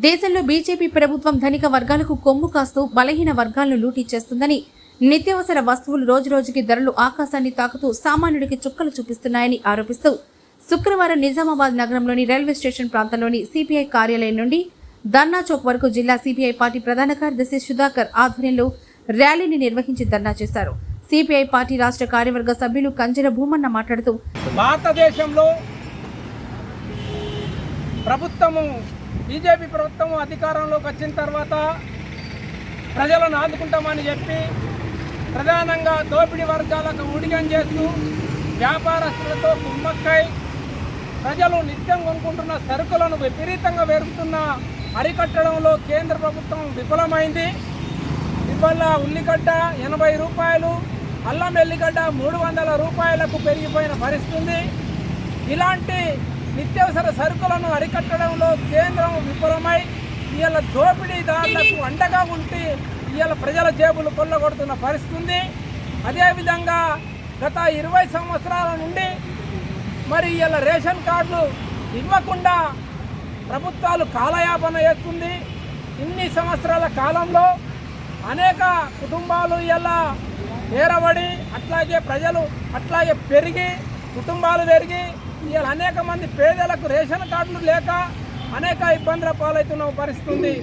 దేశంలో బీజేపీ ప్రభుత్వం ధనిక వర్గాలకు కొమ్ము కాస్తూ బలహీన వర్గాలను లూటీ చేస్తుందని నిత్యావసర వస్తువులు రోజురోజుకి ధరలు ఆకాశాన్ని తాకుతూ సామాన్యుడికి చుక్కలు చూపిస్తున్నాయని ఆరోపిస్తూ శుక్రవారం నిజామాబాద్ నగరంలోని రైల్వే స్టేషన్ ప్రాంతంలోని సిపిఐ కార్యాలయం నుండి ధర్నా చౌక్ వరకు జిల్లా సిపిఐ పార్టీ ప్రధాన కార్యదర్శి సుధాకర్ ఆధ్వర్యంలో ర్యాలీని నిర్వహించి ధర్నా చేశారు. సిపిఐ పార్టీ రాష్ట్ర కార్యవర్గ సభ్యులు కంజర భూమన్న మాట్లాడుతూ భారతదేశంలో ప్రభుత్వము బీజేపీ ప్రభుత్వం అధికారంలోకి వచ్చిన తర్వాత ప్రజలను ఆదుకుంటామని చెప్పి ప్రధానంగా దోపిడీ వర్గాలకు ఉడిగం చేస్తూ వ్యాపారస్తులతో కుమ్మక్కై ప్రజలు నిత్యం కొనుక్కుంటున్న సరుకులను విపరీతంగా పెరుగుతున్న అరికట్టడంలో కేంద్ర ప్రభుత్వం విఫలమైంది. ఇవాళ ఉల్లిగడ్డ ఎనభై రూపాయలు అల్లం ఎల్లిగడ్డ మూడు వందల రూపాయలకు పెరిగిపోయిన పరిస్థితి ఇలాంటి నిత్యావసర సరుకులను అరికట్టడంలో కేంద్రం విఫలమై ఇవాళ దోపిడీదారులకు అండగా ఉండి ఇవాళ ప్రజల జేబులు కొల్లగొడుతున్న పరిస్థితి ఉంది అదేవిధంగా గత ఇరవై సంవత్సరాల నుండి మరి ఇవాళ రేషన్ కార్డులు ఇవ్వకుండా ప్రభుత్వాలు కాలయాపన చేస్తుంది. ఇన్ని సంవత్సరాల కాలంలో అనేక కుటుంబాలు ఇలా ఏరబడి అట్లాగే ప్రజలు అట్లాగే పెరిగి కుటుంబాలు పెరిగి ఇవాళ అనేక మంది పేదలకు రేషన్ కార్డులు లేక అనేక ఇబ్బందుల పాలవుతున్న పరిస్థితుంది.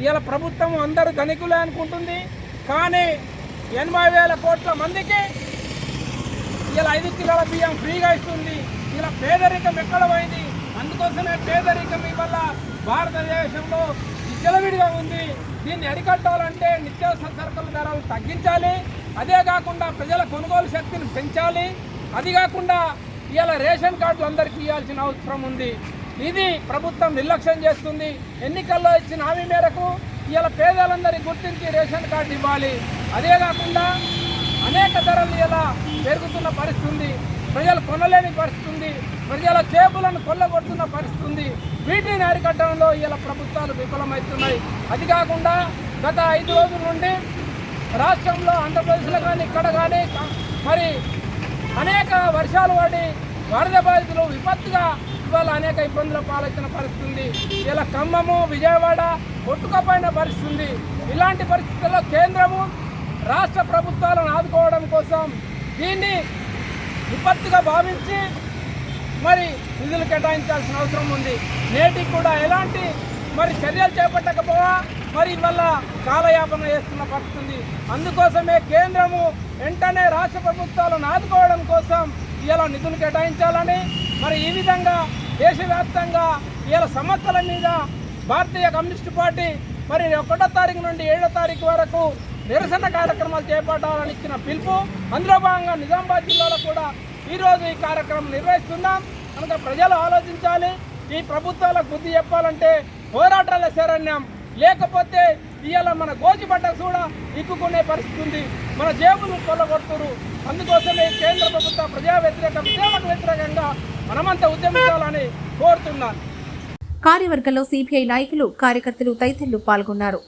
ఇవాళ ప్రభుత్వం అందరూ ధనికులే అనుకుంటుంది. కానీ ఎనభై వేల కోట్ల మందికి ఇలా ఐదు కిలోల బియ్యం ఫ్రీగా ఇస్తుంది. ఇలా పేదరికం ఎక్కడ పోయింది అందుకోసమే పేదరికం వల్ల భారతదేశంలో విచ్చలవిడిగా ఉంది. దీన్ని అరికట్టాలంటే నిత్యావసర సరుకుల ధరలు తగ్గించాలి. అదే కాకుండా ప్రజల కొనుగోలు శక్తిని పెంచాలి. అది కాకుండా ఇవాళ రేషన్ కార్డులు అందరికీ ఇవ్వాల్సిన అవసరం ఉంది. ఇది ప్రభుత్వం నిర్లక్ష్యం చేస్తుంది. ఎన్నికల్లో ఇచ్చిన హామీ మేరకు ఇవాళ పేదలందరికీ గుర్తించి రేషన్ కార్డు ఇవ్వాలి. అదే కాకుండా అనేక ధరలు ఇలా పెరుగుతున్న పరిస్థితుంది ప్రజలు కొనలేని పరిస్థితుంది ప్రజల చేపులను కొల్లగొడుతున్న పరిస్థితి ఉంది. వీటిని అరికట్టడంలో ఇలా ప్రభుత్వాలు విఫలమవుతున్నాయి. అది కాకుండా గత ఐదు రోజుల నుండి రాష్ట్రంలో ఆంధ్రప్రదేశ్లో కానీ ఇక్కడ కానీ మరి అనేక వర్షాలు పడి వరద బాధితులు విపత్తుగా ఇవాళ అనేక ఇబ్బందుల పాలవుతున్న పరిస్థితుంది. ఇలా ఖమ్మము విజయవాడ కొట్టుకపోయిన పరిస్థితి ఉంది ఇలాంటి పరిస్థితుల్లో కేంద్రము రాష్ట్ర ప్రభుత్వాలను ఆదుకోవడం కోసం దీన్ని విపత్తుగా భావించి మరి నిధులు కేటాయించాల్సిన అవసరం ఉంది. నేటికి కూడా ఎలాంటి మరి చర్యలు చేపట్టకపోవా మరి ఇవల్ల కాలయాపన చేస్తున్న పరిస్థితుంది అందుకోసమే కేంద్రము వెంటనే రాష్ట్ర ప్రభుత్వాలను ఆదుకోవడం కోసం ఇలా నిధులు కేటాయించాలని మరి ఈ విధంగా దేశవ్యాప్తంగా ఇలా సమస్యల మీద భారతీయ కమ్యూనిస్టు పార్టీ మరి ఒకటో తారీఖు నుండి ఏడో తారీఖు వరకు నిరసన కార్యక్రమాలు చేపట్టాలని ఇచ్చిన పిలుపు అందులో భాగంగా నిజామాబాద్ జిల్లాలో కూడా ఈరోజు ఈ కార్యక్రమం నిర్వహిస్తున్నాం. కనుక ప్రజలు ఆలోచించాలి ఈ ప్రభుత్వాలకు బుద్ధి చెప్పాలంటే పోరాటాల శరణ్యం లేకపోతే ఇవాళ మన గోచిపట్టకు కూడా ఇక్కుకునే పరిస్థితి ఉంది. మన జేబులు కొల్లగొడుతురు అందుకోసమే కేంద్ర ప్రభుత్వ ప్రజా వ్యతిరేక విధానాలకు వ్యతిరేకంగా మనమంతా ఉద్యమించాలని కోరుతున్నాను. కార్యవర్గంలో సిపిఐ నాయకులు కార్యకర్తలు తదితరులు పాల్గొన్నారు.